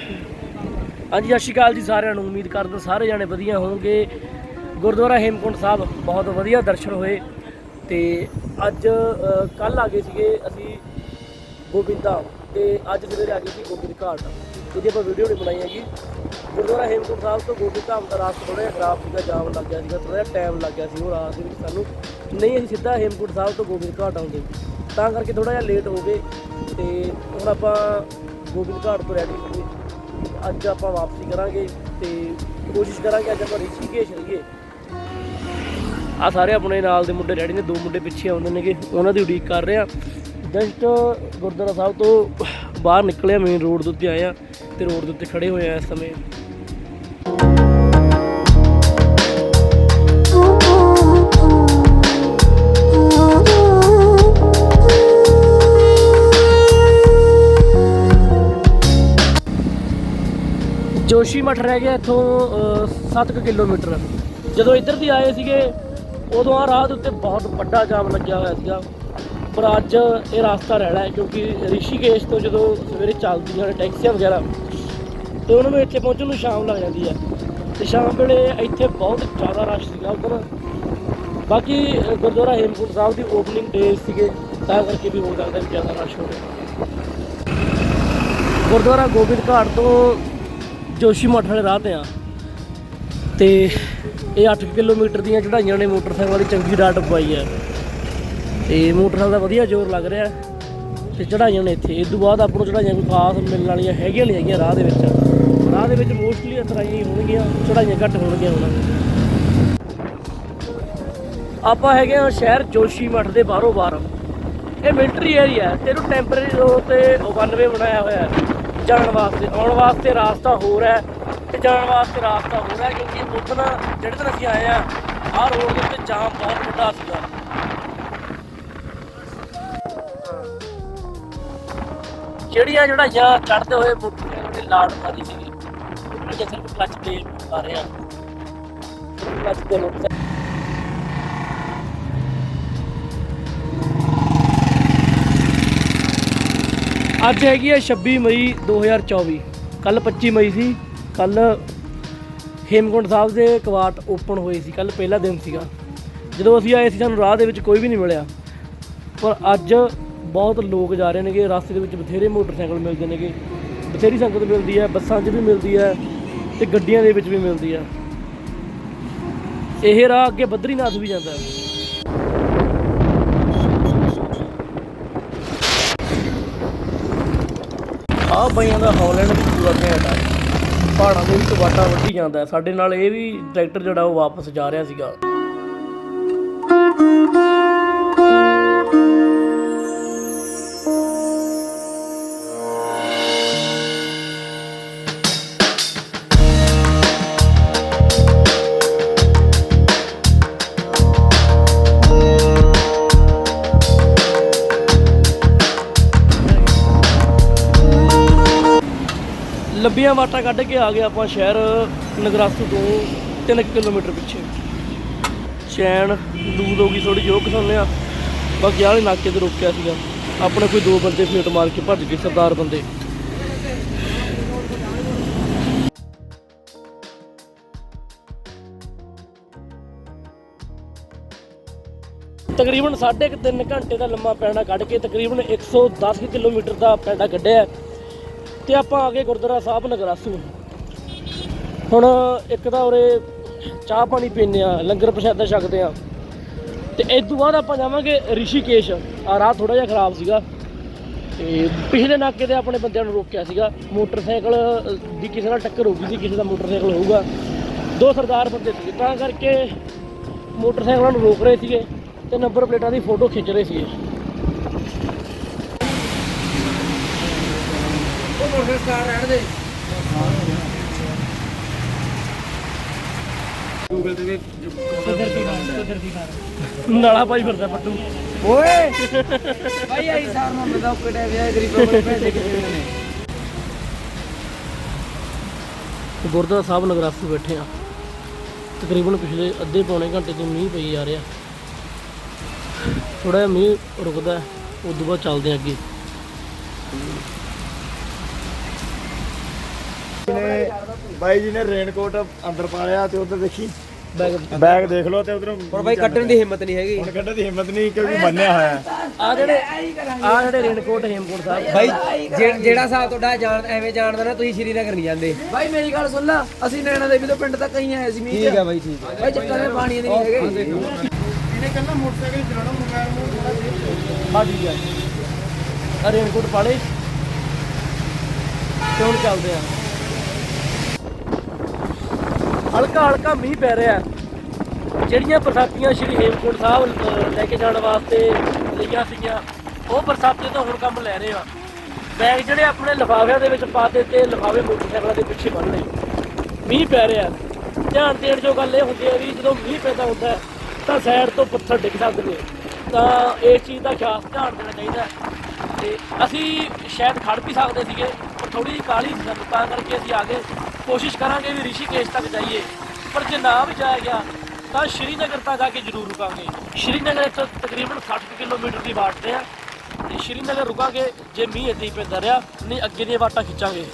ਹਾਂਜੀ, ਸਤਿ ਸ਼੍ਰੀ ਅਕਾਲ ਜੀ ਸਾਰਿਆਂ ਨੂੰ। ਉਮੀਦ ਕਰਦਾ ਸਾਰੇ ਜਾਣੇ ਵਧੀਆ ਹੋਣਗੇ ਗੁਰਦੁਆਰਾ ਹੇਮਕੁੰਟ ਸਾਹਿਬ ਬਹੁਤ ਵਧੀਆ ਦਰਸ਼ਨ ਹੋਏ ਤੇ ਅੱਜ ਕੱਲ ਆ ਗਏ ਸੀਗੇ ਅਸੀਂ ਗੋਬਿੰਦਾ ਤੇ ਅੱਜ ਸਵੇਰੇ ਆ ਗਏ ਸੀ ਗੋਬਿੰਦ ਘਾਟ। ਜਿਹਦੀ ਆਪਾਂ ਵੀਡੀਓ ਨਹੀਂ ਬਣਾਈ ਹੈਗੀ। ਗੁਰਦੁਆਰਾ ਹੇਮਕੁੰਟ ਸਾਹਿਬ ਤੋਂ ਗੋਬਿੰਦ ਧਾਮ ਦਾ ਰਾਸਤਾ ਥੋੜਾ ਜਿਹਾ ਖਰਾਬ ਸੀਗਾ, ਜਾਮ ਲੱਗ ਗਿਆ ਸੀਗਾ ਥੋੜਾ ਜਿਹਾ ਟਾਈਮ ਲੱਗ ਗਿਆ ਸੀ ਉਹ ਰਾਤ ਦੇ ਵਿੱਚ ਸਾਨੂੰ। ਨਹੀਂ, ਅਸੀਂ ਸਿੱਧਾ ਹੇਮਕੁੰਟ ਸਾਹਿਬ ਤੋਂ ਗੋਬਿੰਦ ਘਾਟ ਆਉਂਦੇ। ਤਾਂ ਕਰਕੇ ਥੋੜਾ ਜਿਹਾ ਲੇਟ ਹੋ ਗਏ ਤੇ ਹੁਣ ਆਪਾਂ ਗੋਬਿੰਦ ਘਾਟ ਤੋਂ ਰੈਡੀ ਗਏ ਅੱਜ ਆਪਾਂ ਵਾਪਸੀ ਕਰਾਂਗੇ ਤੇ ਕੋਸ਼ਿਸ਼ ਕਰਾਂਗੇ ਅੱਜ ਆਪਾਂ ਰਿਸ਼ੀਕੇਸ਼ ਰਹੀਏ। ਆ ਸਾਰੇ ਆਪਣੇ ਨਾਲ ਦੇ ਮੁੰਡੇ ਰੈਡੀ ਨੇ, ਦੋ ਮੁੰਡੇ ਪਿੱਛੇ ਆਉਂਦੇ ਨੇਗੇ, ਉਹਨਾਂ ਦੀ ਉਡੀਕ ਕਰ ਰਹੇ ਆ ਜਸਟ ਗੁਰਦੁਆਰਾ ਸਾਹਿਬ ਤੋਂ ਬਾਹਰ ਨਿਕਲਿਆ ਮੇਨ ਰੋਡ ਦੇ ਉੱਤੇ ਆਏ ਆ ਤੇ ਰੋਡ ਦੇ ਉੱਤੇ ਖੜੇ ਹੋਏ ਆ ਇਸ ਸਮੇਂ। ਜੋਸ਼ੀ ਮਠ ਰਹਿ ਗਿਆ ਇੱਥੋਂ 7 ਕਿਲੋਮੀਟਰ। ਜਦੋਂ ਇੱਧਰ ਦੀ ਆਏ ਸੀਗੇ, ਉਦੋਂ ਆ ਰਾਹ ਦੇ ਉੱਤੇ ਬਹੁਤ ਵੱਡਾ ਜਾਮ ਲੱਗਿਆ ਹੋਇਆ ਸੀਗਾ। ਪਰ ਅੱਜ ਇਹ ਰਸਤਾ ਰਹਿਣਾ ਹੈ, ਕਿਉਂਕਿ ਰਿਸ਼ੀਕੇਸ਼ ਤੋਂ ਜਦੋਂ ਸਵੇਰੇ ਚੱਲਦੀਆਂ ਨੇ ਟੈਕਸੀਆਂ ਵਗੈਰਾ, ਤੇ ਉਹਨਾਂ ਨੂੰ ਇੱਥੇ ਪਹੁੰਚਣ ਨੂੰ ਸ਼ਾਮ ਲੱਗ ਜਾਂਦੀ ਹੈ। ਤੇ ਸ਼ਾਮ ਵੇਲੇ ਇੱਥੇ ਬਹੁਤ ਜ਼ਿਆਦਾ ਰਸ਼ ਸੀਗਾ ਉੱਧਰ। ਬਾਕੀ ਗੁਰਦੁਆਰਾ ਹੇਮਕੁੰਟ ਸਾਹਿਬ ਦੀ ਓਪਨਿੰਗ ਡੇ ਸੀਗੇ, ਤਾਂ ਕਰਕੇ ਵੀ ਹੋ ਸਕਦਾ ਵੀ ਜ਼ਿਆਦਾ ਰਸ਼ ਹੋਵੇ। ਗੁਰਦੁਆਰਾ ਗੋਬਿੰਦ ਘਾਟ ਤੋਂ ਜੋਸ਼ੀ ਮੱਠ ਵਾਲੇ ਰਾਹ ਤੇ ਆ। ਤੇ ਇਹ 8 ਕਿਲੋਮੀਟਰ ਦੀਆਂ ਚੜਾਈਆਂ ਨੇ ਮੋਟਰਸਾਈਕਲ ਦੀ ਚੰਗੀ ਡਾਟ ਪਵਾਈ ਹੈ। ਤੇ ਮੋਟਰਸਾਈਕਲ ਦਾ ਵਧੀਆ ਜ਼ੋਰ ਲੱਗ ਰਿਹਾ ਹੈ ਤੇ ਚੜਾਈਆਂ ਨੇ ਇੱਥੇ। ਇਸ ਤੋਂ ਬਾਅਦ ਆਪਾਂ ਨੂੰ ਚੜਾਈਆਂ ਕੋਈ ਖਾਸ ਮਿਲਣ ਵਾਲੀਆਂ ਹੈਗੀਆਂ ਨਹੀਂ ਹੈਗੀਆਂ ਰਾਹ ਦੇ ਵਿੱਚ। ਰਾਹ ਦੇ ਵਿੱਚ ਮੋਸਟਲੀ ਇਤਰਾਈਆਂ ਹੀ ਹੋਣਗੀਆਂ ਚੜਾਈਆਂ ਘੱਟ ਹੋਣਗੀਆਂ ਹੁਣ। ਆਪਾਂ ਹੈਗੇ ਆ ਸ਼ਹਿਰ ਜੋਸ਼ੀ ਮੱਠ ਦੇ ਬਾਹਰੋਂ ਬਾਹਰ ਇਹ ਮਿਲਟਰੀ ਏਰੀਆ ਹੈ, ਤੇ ਇਹਨੂੰ ਟੈਂਪਰੇਰੀ ਤੌਰ ਤੇ 91 ਬਣਾਇਆ ਹੋਇਆ ਹੈ। ਜਾਣ ਵਾਸਤੇ, ਆਉਣ ਵਾਸਤੇ ਰਾਸਤਾ ਹੋਰ ਹੈ ਤੇ ਜਾਣ ਵਾਸਤੇ ਰਾਸਤਾ ਹੋਰ ਹੈ ਕਿਉਂਕਿ ਉਦੋਂ ਜਿਹੜੇ ਦਿਨ ਅਸੀਂ ਆਏ ਆ, ਆਹ ਰੋਡ ਦੇ ਉੱਤੇ ਜਾਮ ਬਹੁਤ ਵੱਡਾ ਸੀਗਾ। ਜਿਹੜੀਆਂ ਚੜਾਈਆਂ ਚੜ੍ਹਦੇ ਹੋਏ ਮੋਟਰਸਾਈਕਲ ਤੇ ਲਾੜ ਮਾਰੀ ਸੀਗੀ। ਉਹਨਾਂ ਦੇ ਸਿਰਫ ਕਲਚ ਤੇ ਆ ਕਲਚ ਤੇ ਮੋਟਰਸਾਈਕਲ ਅੱਜ ਹੈਗੀ ਹੈ 26 ਮਈ 2024 ਕੱਲ 25 ਮਈ ਸੀ ਕੱਲ ਹੇਮਕੁੰਟ ਸਾਹਿਬ ਦੇ ਕਵਾਟ ਓਪਨ ਹੋਏ ਸੀ ਕੱਲ ਪਹਿਲਾ ਦਿਨ ਸੀਗਾ। ਜਦੋਂ ਅਸੀਂ ਆਏ ਸੀ, ਸਾਨੂੰ ਰਾਹ ਦੇ ਵਿੱਚ ਕੋਈ ਵੀ ਨਹੀਂ ਮਿਲਿਆ। ਪਰ ਅੱਜ ਬਹੁਤ ਲੋਕ ਜਾ ਰਹੇ ਨੇਗੇ, ਰਸਤੇ ਦੇ ਵਿੱਚ ਬਥੇਰੇ ਮੋਟਰਸਾਈਕਲ ਮਿਲਦੇ ਨੇਗੇ। ਬਥੇਰੀ ਸੰਗਤ ਮਿਲਦੀ ਹੈ, ਬੱਸਾਂ 'ਚ ਵੀ ਮਿਲਦੀ ਹੈ ਤੇ ਗੱਡੀਆਂ ਦੇ ਵਿੱਚ ਵੀ ਮਿਲਦੀ ਹੈ। ਇਹ ਰਾਹ ਅੱਗੇ ਬਦਰੀਨਾਥ ਵੀ ਜਾਂਦਾ ਹੈ। ਆਹ ਬਈਆਂ ਦਾ ਹੌਲੈਂਡ ਵੀ ਪੂਰਾ ਘੈਂਟ ਆ। ਪਹਾੜਾਂ ਦੇ ਵਿੱਚ ਵਾਟਾ ਵੱਢੀ ਜਾਂਦਾ। ਸਾਡੇ ਨਾਲ ਇਹ ਵੀ ਟਰੈਕਟਰ ਜਿਹੜਾ ਉਹ ਵਾਪਸ ਜਾ ਰਿਹਾ ਸੀਗਾ। ਲੰਬੀਆਂ ਵਾਟਾਂ ਕੱਢ ਕੇ ਆ ਗਏ ਆਪਾਂ ਸ਼ਹਿਰ ਨਗਰਾਸੂ ਤੋਂ 3 ਕਿਲੋਮੀਟਰ ਪਿੱਛੇ। ਚੈਨ ਲੂਦ ਹੋ ਗਈ ਥੋੜੀ ਜੋ ਕਿਸਾਨੇ ਆ। ਬਾਕੀ ਆਲੇ ਨਾਕੇ ਤੇ ਰੋਕਿਆ ਸੀਗਾ। ਆਪਣੇ ਕੋਈ ਦੋ ਬੰਦੇ ਫੇਟ ਮਾਰ ਕੇ ਭੱਜ ਗਏ, ਸਰਦਾਰ ਬੰਦੇ। ਤਕਰੀਬਨ 3.5 ਘੰਟੇ ਦਾ ਲੰਮਾ ਪੈਂਡਾ ਕੱਢ ਕੇ ਤਕਰੀਬਨ 110 ਕਿਲੋਮੀਟਰ ਦਾ ਪੈਂਡਾ ਕੱਢਿਆ। ਤੇ ਆਪਾਂ ਆ ਗਏ ਗੁਰਦੁਆਰਾ ਸਾਹਿਬ ਨਗਰਾਸੂ। ਹੁਣ ਇੱਕ ਤਾਂ ਉਰੇ ਚਾਹ ਪਾਣੀ ਪੀਂਦੇ ਆ ਲੰਗਰ ਪ੍ਰਸ਼ਾਦਾ ਛਕਦੇ ਆ ਤੇ ਇਸ ਤੋਂ ਬਾਅਦ ਆਪਾਂ ਜਾਵਾਂਗੇ ਰਿਸ਼ੀਕੇਸ਼। ਆ ਰਾਹ ਥੋੜਾ ਜਿਹਾ ਖਰਾਬ ਸੀਗਾ। ਤੇ ਪਿਛਲੇ ਨਾਕੇ ਤੇ ਆਪਣੇ ਬੰਦਿਆਂ ਨੂੰ ਰੋਕਿਆ ਸੀਗਾ। ਮੋਟਰਸਾਈਕਲ ਦੀ ਕਿਸੇ ਨਾਲ ਟੱਕਰ ਹੋ ਗਈ ਸੀ, ਕਿਸੇ ਦਾ ਮੋਟਰਸਾਈਕਲ ਹੋਊਗਾ। ਦੋ ਸਰਦਾਰ ਬੰਦੇ ਸੀਗੇ। ਤਾਂ ਕਰਕੇ ਮੋਟਰਸਾਈਕਲਾਂ ਨੂੰ ਰੋਕ ਰਹੇ ਸੀਗੇ ਤੇ ਨੰਬਰ ਪਲੇਟਾਂ ਦੀ ਫੋਟੋ ਖਿੱਚ ਰਹੇ ਸੀਗੇ। ਗੂਗਲ ਤੇ ਨਾਲਾ ਪਾਈ ਫਿਰਦਾ ਪੱਟੂ। ਓਏ! ਭਾਈ ਆਈ ਸਾਰ ਨੂੰ ਬਤਾਓ ਕਿਹੜੇ ਵਿਆਹ ਗਰੀਬਾਂ ਕੋਲ ਪੈਸੇ ਕਿੱਥੇ ਨੇ ਗੁਰਦੁਆਰਾ ਸਾਹਿਬ ਨਗਰਾਸੂ ਬੈਠੇ ਆ। ਤਕਰੀਬਨ ਪਿਛਲੇ ਅੱਧੇ ਪੌਣੇ ਘੰਟੇ ਤੋਂ ਮੀਂਹ ਪਈ ਜਾ ਰਿਹਾ। ਥੋੜਾ ਜਿਹਾ ਮੀਂਹ ਰੁਕਦਾ ਉਸ ਤੋਂ ਬਾਅਦ ਚੱਲਦੇ ਆ ਅੱਗੇ। ਨੇ ਬਾਈ ਜੀ ਨੇ ਰੇਨਕੋਟ ਅੰਦਰ ਪਾ ਲਿਆ ਤੇ ਉਧਰ ਦੇਖੀ। ਬੈਗ ਬੈਗ ਦੇਖ ਲਓ ਤੇ ਉਧਰੋਂ ਹੁਣ ਬਾਈ ਕੱਢਣ ਦੀ ਹਿੰਮਤ ਨਹੀਂ ਹੈਗੀ। ਹੁਣ ਕੱਢਣ ਦੀ ਹਿੰਮਤ ਨਹੀਂ ਕਿਉਂਕਿ ਬੰਨਿਆ ਹੋਇਆ। ਹੈ ਆ ਜਿਹੜੇ ਆ ਜਿਹੜੇ ਰੇਨਕੋਟ ਹੇਮਕੋਟ ਸਾਹਿਬ। ਬਾਈ ਜੇ- ਜਿਹੜਾ ਹਿਸਾਬ ਤੁਹਾਡਾ ਜਾਣ ਐਵੇਂ ਜਾਣਦਾ ਨਾ ਤੁਸੀਂ ਸ਼੍ਰੀਨਗਰ ਨਹੀਂ ਜਾਂਦੇ। ਭਾਈ ਮੇਰੀ ਗੱਲ ਸੁਣ ਲਾ। ਅਸੀਂ ਨੈਣਾ ਦੇਵੀ ਤੋਂ ਪਿੰਡ ਤੱਕ ਹੀ ਆਏ ਸੀ ਮੀਂਹ ਠੀਕ ਆ ਬਾਈ ਠੀਕ ਆ। ਭਾਈ ਚੱਕਰ ਦੇ ਪਾਣੀ ਦੇ ਨਹੀਂ ਹੈਗੇ। ਇਹਨੇ ਕੱਲਾ ਮੋਟਰਸਾਈਕਲ ਚਲਾਉਣਾ ਮੋਬਾਈਲ ਨੂੰ ਥੋੜਾ ਦੇਖ ਆ ਠੀਕ ਹੈ ਆ ਰੇਨਕੋਟ ਪਾ ਲਏ ਤੇ ਹੁਣ ਚੱਲਦੇ ਆ। ਹਲਕਾ ਹਲਕਾ ਮੀਂਹ ਪੈ ਰਿਹਾ ਹੈ। ਜਿਹੜੀਆਂ ਬਰਸਾਤੀਆਂ ਸ਼੍ਰੀ ਹੇਮਕੁੰਟ ਸਾਹਿਬ ਅਹ, ਲੈ ਕੇ ਜਾਣ ਵਾਸਤੇ ਲਈਆਂ ਸੀਗੀਆਂ ਉਹ ਬਰਸਾਤੀਆਂ ਤੋਂ ਹੁਣ ਕੰਮ ਲੈ ਰਹੇ ਆ। ਬੈਗ ਜਿਹੜੇ ਆਪਣੇ ਲਿਫਾਫਿਆਂ ਦੇ ਵਿੱਚ ਪਾ ਦਿੱਤੇ ਲਿਫਾਫੇ ਮੋਟਰਸਾਈਕਲਾਂ ਦੇ ਪਿੱਛੇ ਬੰਨ ਲਏ। ਮੀਂਹ ਪੈ ਰਿਹਾ ਧਿਆਨ ਦੇਣ ਜੋ ਗੱਲ ਇਹ ਹੁੰਦੀ ਹੈ ਵੀ ਜਦੋਂ ਮੀਂਹ ਪੈਦਾ ਹੁੰਦਾ ਤਾਂ ਸਾਈਡ ਤੋਂ ਪੱਥਰ ਡਿੱਗ ਸਕਦੇ ਨੇ। ਤਾਂ ਇਸ ਚੀਜ਼ ਦਾ ਖਾਸ ਧਿਆਨ ਦੇਣਾ ਚਾਹੀਦਾ ਹੈ। ਤੇ ਅਸੀਂ ਸ਼ਾਇਦ ਖੜ ਵੀ ਸਕਦੇ ਸੀਗੇ ਪਰ ਥੋੜੀ ਜਿਹੀ ਕਾਹਲੀ ਸੀ ਤਾਂ ਕਰਕੇ ਅਸੀਂ ਆ ਗਏ। ਕੋਸ਼ਿਸ਼ ਕਰਾਂਗੇ ਵੀ ਰਿਸ਼ੀਕੇਸ਼ ਤੱਕ ਜਾਈਏ, ਪਰ ਜੇ ਨਾ ਵੀ ਜਾਇਆ ਗਿਆ, ਤਾਂ ਸ਼੍ਰੀਨਗਰ ਤੱਕ ਜਾ ਕੇ ਜ਼ਰੂਰ ਰੁਕਾਂਗੇ। ਸ਼੍ਰੀਨਗਰ ਇੱਥੋਂ ਤਕਰੀਬਨ 60 ਕਿਲੋਮੀਟਰ ਦੀ ਵਾਟ ਤੇ ਆ, ਤੇ ਸ਼੍ਰੀਨਗਰ ਰੁਕਾਂਗੇ ਜੇ ਮੀਂਹ ਏਦਾਂ ਹੀ ਪੈਂਦਾ ਰਿਹਾ, ਨਹੀਂ ਅੱਗੇ ਦੀਆਂ ਵਾਟਾਂ ਖਿੱਚਾਂਗੇ।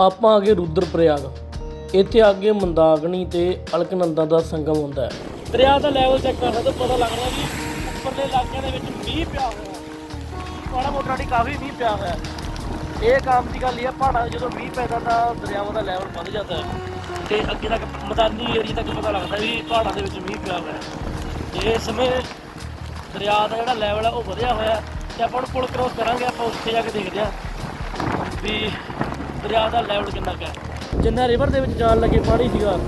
ਆਪਾਂ ਆ ਗਏ ਰੁਦਰਪ੍ਰਯਾਗ। ਇੱਥੇ ਅੱਗੇ ਮੰਦਾਗਣੀ ਤੇ ਅਲਕਨੰਦਾ ਦਾ ਸੰਗਮ ਹੁੰਦਾ ਹੈ। ਦਰਿਆ ਦਾ ਲੈਵਲ ਚੈੱਕ ਕਰਨਾ ਤਾਂ ਪਤਾ ਲੱਗ ਰਿਹਾ ਵੀ ਉੱਪਰਲੇ ਇਲਾਕਿਆਂ ਦੇ ਵਿੱਚ ਮੀਂਹ ਪਿਆ ਹੋਇਆ। ਮਾੜਾ ਮੋਟਾ ਨਹੀਂ, ਕਾਫੀ ਮੀਂਹ ਪਿਆ ਹੋਇਆ। ਇਹ ਕੰਮ ਦੀ ਗੱਲ ਇਹ ਆ, ਪਹਾੜਾਂ 'ਚ ਜਦੋਂ ਮੀਂਹ ਪੈਂਦਾ ਤਾਂ ਦਰਿਆਵਾਂ ਦਾ ਲੈਵਲ ਵੱਧ ਜਾਂਦਾ ਹੈ। ਤੇ ਅੱਗੇ ਤੱਕ ਮੈਦਾਨੀ ਏਰੀਆ ਤੱਕ ਪਤਾ ਲੱਗਦਾ ਵੀ ਪਹਾੜਾਂ ਦੇ ਵਿੱਚ ਮੀਂਹ ਪਿਆ ਹੋਇਆ ਹੈ। ਤੇ ਇਸ ਸਮੇਂ ਦਰਿਆ ਦਾ ਜਿਹੜਾ ਲੈਵਲ ਹੈ ਉਹ ਵਧਿਆ ਹੋਇਆ ਹੈ ਤੇ ਆਪਾਂ ਹੁਣ ਪੁਲ ਕ੍ਰੋਸ ਕਰਾਂਗੇ, ਆਪਾਂ ਉੱਥੇ ਜਾ ਕੇ ਦੇਖਦੇ ਹਾਂ ਵੀ ਦਰਿਆ ਦਾ ਲੈਵਲ ਕਿੰਨਾ ਕੁ ਹੈ। ਜਿੰਨਾ ਰਿਵਰ ਦੇ ਵਿੱਚ ਜਾਣ ਲੱਗੇ ਪਾਣੀ ਸੀਗਾ,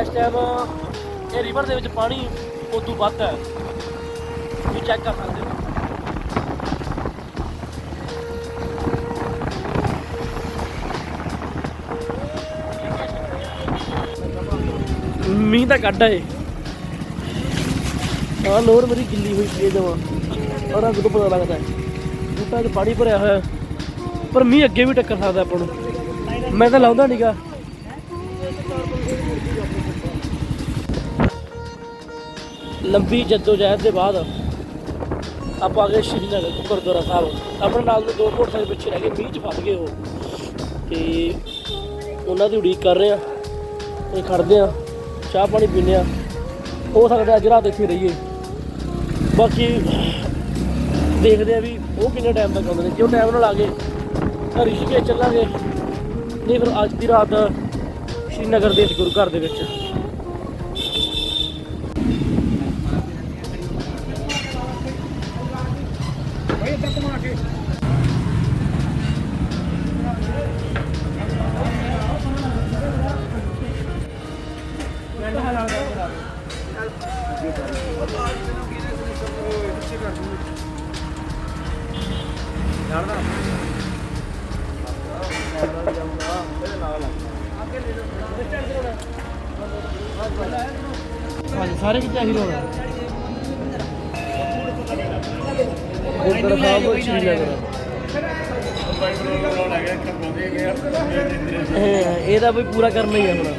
ਇਸ ਟਾਈਮ ਇਹ ਰਿਵਰ ਦੇ ਵਿੱਚ ਪਾਣੀ ਉਦੋਂ ਵੱਧ ਹੈ। ਤੁਸੀਂ ਚੈੱਕ ਕਰ ਸਕਦੇ ਹੋ। ਮੀਂਹ ਤਾਂ ਕੱਢ ਆਏ। ਆ ਲੋਰ ਮੇਰੀ ਗਿੱਲੀ ਹੋਈ ਪਈ ਜਮਾ। ਔਰ ਰੰਗ ਤੋਂ ਪਤਾ ਲੱਗਦਾ ਬੂਟਾ 'ਚ ਪਾਣੀ ਭਰਿਆ ਹੋਇਆ ਪਰ ਮੀਂਹ ਅੱਗੇ ਵੀ ਟੱਕਰ ਸਕਦਾ ਆਪਾਂ ਨੂੰ। ਮੈਂ ਤਾਂ ਲਾਉਂਦਾ ਨਹੀਂਗਾ ਲੰਬੀ ਜਦੋਜਹਿਦ ਦੇ ਬਾਅਦ ਆਪਾਂ ਆ ਗਏ ਸ਼੍ਰੀਨਗਰ, ਗੁਰਦੁਆਰਾ ਸਾਹਿਬ। ਆਪਣੇ ਨਾਲ ਦੇ ਦੋ ਮੋਟਰਸਾਈਕਲ ਪਿੱਛੇ ਰਹਿ ਗਏ, ਮੀਂਹ 'ਚ ਫਸ ਗਏ ਉਹ। ਤੇ ਉਹਨਾਂ ਦੀ ਉਡੀਕ ਕਰ ਰਹੇ ਆ ਇਹ ਖੜਦੇ ਆ ਚਾਹ ਪਾਣੀ ਪੀਂਦੇ ਆ। ਹੋ ਸਕਦਾ ਅੱਜ ਰਾਤ ਇੱਥੇ ਰਹੀਏ। ਬਾਕੀ ਦੇਖਦੇ ਆ ਵੀ ਉਹ ਕਿੰਨੇ ਟਾਈਮ ਤੱਕ ਆਉਂਦੇ ਨੇ। ਜੇ ਉਹ ਟਾਈਮ ਨਾਲ ਆ ਗਏ, ਤਾਂ ਰਿਸ਼ੀਕੇਸ਼ ਚੱਲਾਂਗੇ। ਨਹੀਂ ਫਿਰ ਅੱਜ ਦੀ ਰਾਤ ਸ਼੍ਰੀਨਗਰ ਦੇ ਗੁਰੂ ਘਰ ਦੇ ਵਿੱਚ। ਹਾਂਜੀ, ਸਾਰੇ ਕਿਤੇ ਆਹੀ ਰੋਣਾ ਗੁਰਦੁਆਰਾ ਸਾਹਿਬ ਸ਼੍ਰੀਨਗਰ ਇਹ ਇਹਦਾ ਵੀ ਪੂਰਾ ਕਰਨਾ ਹੀ ਆ ਹੁਣ।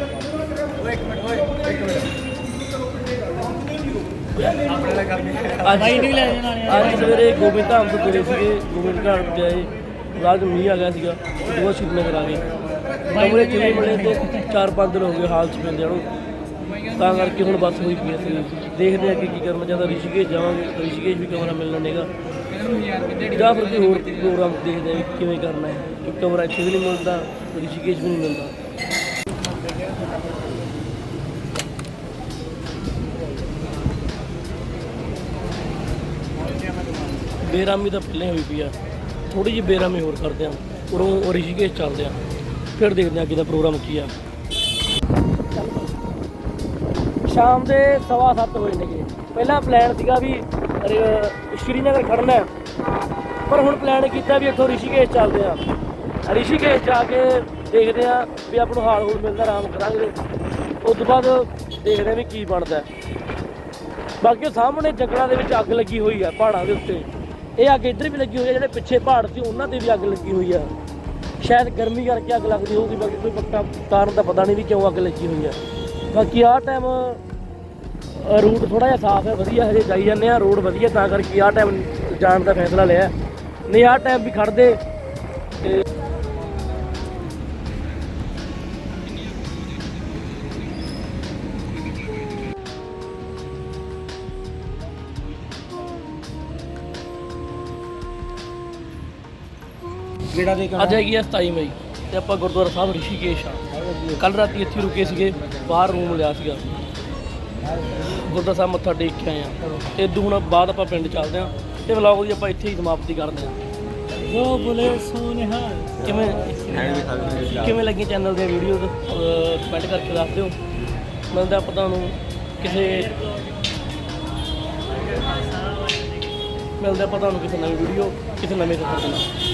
ਅੱਜ ਅੱਜ ਸਵੇਰੇ ਗੋਬਿੰਦ ਧਾਮ ਤੋਂ ਤੁਰੇ ਸੀਗੇ ਗੋਬਿੰਦ ਘਾਟ ਜਾਏ ਰਾਤ ਨੂੰ ਮੀਂਹ ਆ ਗਿਆ ਸੀਗਾ ਉਹ ਸ਼੍ਰੀਨਗਰ ਆ ਗਏ। ਕਮਰੇ ਕਿਵੇਂ ਮਿਲੇ ਤੇ ਚਾਰ ਪੰਜ ਦਿਨ ਹੋ ਗਏ ਹਾਲ ਚ ਪੈਂਦੇ ਨੂੰ। ਤਾਂ ਕਰਕੇ ਹੁਣ ਬੱਸ ਹੋਈ ਪਈ ਅਸੀਂ ਦੇਖਦੇ ਆ ਕਿ ਕੀ ਕਰਨਾ ਚਾਹੁੰਦਾ ਰਿਸ਼ੀਕੇਸ਼ ਜਾਵਾਂਗੇ ਰਿਸ਼ੀਕੇਸ਼ ਵੀ ਕਮਰਾ ਮਿਲਣਾ ਨੇਗਾ ਜਾਂ ਫਿਰ ਕੋਈ ਹੋਰ ਪ੍ਰੋਗਰਾਮ ਦੇਖਦੇ ਆ ਕਿਵੇਂ ਕਰਨਾ ਹੈ। ਕਿਉਂਕਿ ਕਮਰਾ ਇੱਥੇ ਵੀ ਨਹੀਂ ਮਿਲਦਾ ਰਿਸ਼ੀਕੇਸ਼ ਵੀ ਨਹੀਂ ਮਿਲਦਾ। ਬੇਰਾਮੀ ਤਾਂ ਪਹਿਲੇ ਹੋਈ ਪਈ ਆ। ਥੋੜੀ ਜਿਹੀ ਬੇਰਾਮੀ ਹੋਰ ਕਰਦੇ ਆ। ਉਰੋਂ ਰਿਸ਼ੀਕੇਸ਼ ਚੱਲਦੇ ਆ। ਫਿਰ ਦੇਖਦੇ ਆ ਦਾ ਪ੍ਰੋਗਰਾਮ ਕੀ ਆ। ਸ਼ਾਮ ਦੇ ਸਵਾ ਸੱਤ ਹੋਏ ਨੇਗੇ। ਪਹਿਲਾਂ ਪਲਾਨ ਸੀਗਾ ਵੀ ਰ- ਸ਼੍ਰੀਨਗਰ ਖੜਨਾ ਹੈ। ਪਰ ਹੁਣ ਪਲਾਨ ਕੀਤਾ ਵੀ ਇੱਥੋਂ ਰਿਸ਼ੀਕੇਸ਼ ਚੱਲਦੇ ਆ। ਰਿਸ਼ੀਕੇਸ਼ ਜਾ ਕੇ ਦੇਖਦੇ ਆ ਵੀ ਆਪ ਨੂੰ ਹਾਲ ਹੂਲ ਮਿਲਦਾ, ਆਰਾਮ ਕਰਾਂਗੇ। ਉਸ ਤੋਂ ਬਾਅਦ ਦੇਖਦੇ ਆ ਵੀ ਕੀ ਬਣਦਾ ਹੈ। ਬਾਕੀ ਉਹ ਸਾਹਮਣੇ ਜੰਗਲਾਂ ਦੇ ਵਿੱਚ ਅੱਗ ਲੱਗੀ ਹੋਈ ਆ, ਪਹਾੜਾਂ ਦੇ ਉੱਤੇ। ਇਹ ਅੱਗ ਇੱਧਰ ਵੀ ਲੱਗੀ ਹੋਈ ਹੈ, ਜਿਹੜੇ ਪਿੱਛੇ ਪਹਾੜ ਸੀ, ਉਹਨਾਂ ਤੇ ਵੀ ਅੱਗ ਲੱਗੀ ਹੋਈ ਆ। ਸ਼ਾਇਦ ਗਰਮੀ ਕਰਕੇ ਅੱਗ ਲੱਗਦੀ ਹੋਊਗੀ, ਬਾਕੀ ਕੋਈ ਪੱਕਾ ਕਾਰਨ ਦਾ ਪਤਾ ਨਹੀਂ ਵੀ ਕਿਉਂ ਅੱਗ ਲੱਗੀ ਹੋਈ ਆ। ਬਾਕੀ ਆਹ ਟਾਈਮ ਰੂਟ ਥੋੜਾ ਜਿਹਾ ਸਾਫ਼ ਹੈ, ਵਧੀਆ ਹਜੇ ਜਾਈ ਜਾਂਦੇ ਆ ਰੋਡ ਵਧੀਆ ਤਾਂ ਕਰਕੇ ਆਹ ਟਾਈਮ ਜਾਣ ਦਾ ਫੈਸਲਾ ਲਿਆ। ਨਹੀਂ, ਆਹ ਟਾਈਮ ਵੀ ਖੜਦੇ ਤੇ ਗੇੜਾ ਦੇ ਅੱਜ ਹੈਗੀ ਆ 27 ਮਈ ਤੇ ਆਪਾਂ ਗੁਰਦੁਆਰਾ ਸਾਹਿਬ ਰਿਸ਼ੀਕੇਸ਼ ਆ। ਕੱਲ ਰਾਤੀ ਇੱਥੇ ਰੁਕੇ ਸੀਗੇ ਬਾਹਰ ਰੂਮ ਲਿਆ ਸੀਗਾ। ਗੁਰਦੁਆਰਾ ਸਾਹਿਬ ਮੱਥਾ ਟੇਕ ਕੇ ਆਏ ਆ। ਤੇ ਇਦੋਂ ਹੁਣ ਬਾਅਦ ਆਪਾਂ ਪਿੰਡ ਚੱਲਦੇ ਆ। ਤੇ ਵਲੌਗ ਦੀ ਆਪਾਂ ਇੱਥੇ ਹੀ ਸਮਾਪਤੀ ਕਰਦੇ ਆ। ਜੋ ਬੋਲੇ ਸੋਨਿਹਾ ਕਿਵੇਂ ਕਿਵੇਂ ਲੱਗੀ ਚੈਨਲ ਦੀਆਂ ਵੀਡੀਓਜ਼ ਕਮੈਂਟ ਕਰਕੇ ਦੱਸ ਦਿਓ। ਮਿਲਦਾ ਆਪਾਂ ਤੁਹਾਨੂੰ ਕਿਸੇ ਮਿਲਦਾ ਆਪਾਂ ਤੁਹਾਨੂੰ ਕਿਸੇ ਨਵੀਂ ਵੀਡੀਓ ਕਿਸੇ ਨਵੇਂ ਸਫਰ ਦੇ ਨਾਲ।